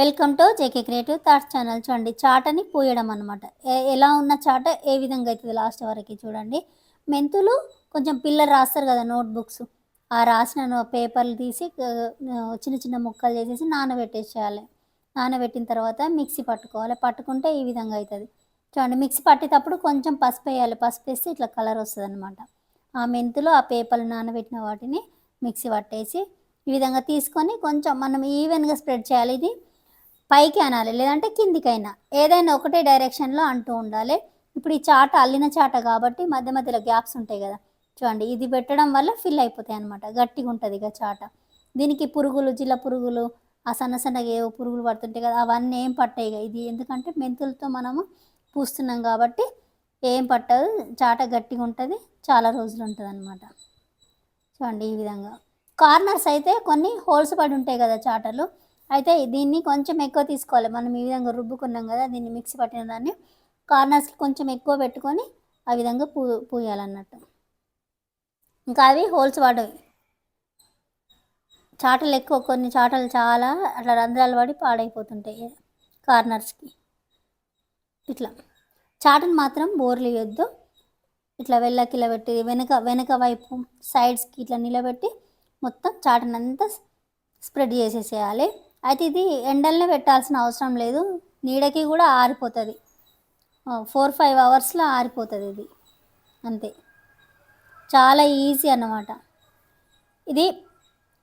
Welcome to JK creative thoughts channel చూడండి చాటని పూయడం అనమాట ఎలా ఉన్న చాట ఏ విధంగా అవుతుంది లాస్ట్ వరకు చూడండి. మెంతులు కొంచెం పిల్లలు రాస్తారు కదా నోట్బుక్స్ ఆ రాసిన పేపర్లు తీసి చిన్న చిన్న ముక్కలు చేసేసి నానబెట్టేసేయాలి. నానబెట్టిన తర్వాత మిక్సీ పట్టుకోవాలి. పట్టుకుంటే ఈ విధంగా అవుతుంది చూడండి మిక్సీ పట్టేటప్పుడు కొంచెం పసుపు వేయాలి. పసుపు వేస్తే ఇట్లా కలర్ వస్తుంది అనమాట ఆ మెంతులు ఆ పేపర్లు నానబెట్టిన వాటిని మిక్సీ పట్టేసి ఈ విధంగా తీసుకొని కొంచెం మనం ఈవెన్గా స్ప్రెడ్ చేయాలి. ఇది పైకి అనాలి లేదంటే కిందికైనా. ఏదైనా ఒకటే డైరెక్షన్లో అంటూ ఉండాలి. ఇప్పుడు ఈ చాట అల్లిన చాట కాబట్టి మధ్య మధ్యలో గ్యాప్స్ ఉంటాయి కదా. చూడండి ఇది పెట్టడం వల్ల ఫిల్ అయిపోతాయి అనమాట గట్టిగా ఉంటుంది ఇక చాట. దీనికి పురుగులు జిల్ల పురుగులు ఆ సన్న సన్నగా ఏవో పురుగులు పడుతుంటాయి కదా అవన్నీ ఏం పట్టాయి ఇది ఎందుకంటే మెంతులతో మనము పూస్తున్నాం కాబట్టి ఏం పట్టదు. చాట గట్టిగా ఉంటుంది చాలా రోజులు ఉంటుంది అనమాట చూడండి ఈ విధంగా. కార్నర్స్ అయితే కొన్ని హోల్స్ పడి ఉంటాయి కదా చాటలు. అయితే దీన్ని కొంచెం ఎక్కువ తీసుకోవాలి. మనం ఈ విధంగా రుబ్బుకున్నాం కదా దీన్ని మిక్సీ పట్టిన దాన్ని కార్నర్స్కి కొంచెం ఎక్కువ పెట్టుకొని ఆ విధంగా పూ పూయాలన్నట్టు. ఇంకా అవి హోల్స్ పడవి చాటలు ఎక్కువ కొన్ని చాటలు చాలా అట్లా రంధ్రాలు పడి పాడైపోతుంటాయి కార్నర్స్కి ఇట్లా. చాటను మాత్రం బోర్లు వేయొద్దు ఇట్లా వెళ్ళకి ఇలా పెట్టి వెనక వెనక వైపు సైడ్స్కి ఇట్లా నిలబెట్టి మొత్తం చాటనంతా స్ప్రెడ్ చేసేసేయాలి. అయితే ఇది ఎండల్ని పెట్టాల్సిన అవసరం లేదు. నీడకి కూడా ఆరిపోతుంది. ఫోర్ ఫైవ్ అవర్స్లో ఆరిపోతుంది ఇది. అంతే. చాలా ఈజీ అన్నమాట. ఇది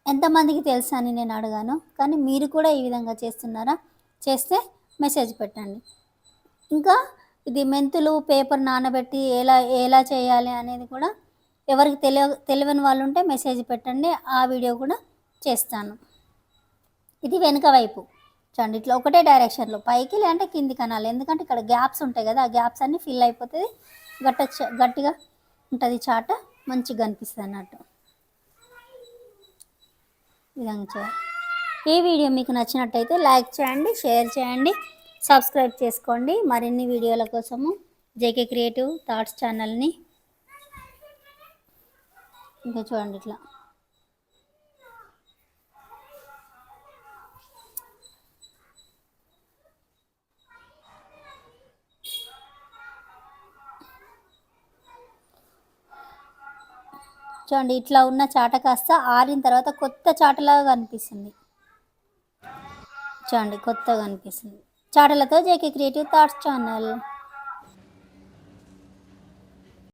ఎంతమందికి తెలుసా అని నేను అడిగాను. కానీ మీరు కూడా ఈ విధంగా చేస్తున్నారా? చేస్తే మెసేజ్ పెట్టండి. ఇంకా ఇది మెంతులు పేపర్ నానబెట్టి ఎలా ఎలా చేయాలి అనేది కూడా ఎవరికి తెలియ తెలియని వాళ్ళు ఉంటే మెసేజ్ పెట్టండి. ఆ వీడియో కూడా చేస్తాను. ఇది వెనుక వైపు. చూడండి ఇట్లా ఒకటే డైరెక్షన్లో పైకి లేదంటే కింది కనాలి ఎందుకంటే ఇక్కడ గ్యాప్స్ ఉంటాయి కదా ఆ గ్యాప్స్ అన్నీ ఫిల్ అయిపోతుంది గట్ట గట్టిగా ఉంటుంది చాట మంచిగా కనిపిస్తుంది అన్నట్టు. విధంగా చేయాలి. ఈ వీడియో మీకు నచ్చినట్టయితే లైక్ చేయండి షేర్ చేయండి సబ్స్క్రైబ్ చేసుకోండి. మరిన్ని వీడియోల కోసము జేకే క్రియేటివ్ థాట్స్ ఛానల్ని ఇంకా చూడండి ఇట్లా. చూడండి ఇట్లా ఉన్న చాట కాస్త ఆరిన తర్వాత కొత్త చాటలాగా కనిపిస్తుంది. చూడండి కొత్తగా కనిపిస్తుంది. చాటలతో జేకే క్రియేటివ్ థాట్స్ ఛానల్.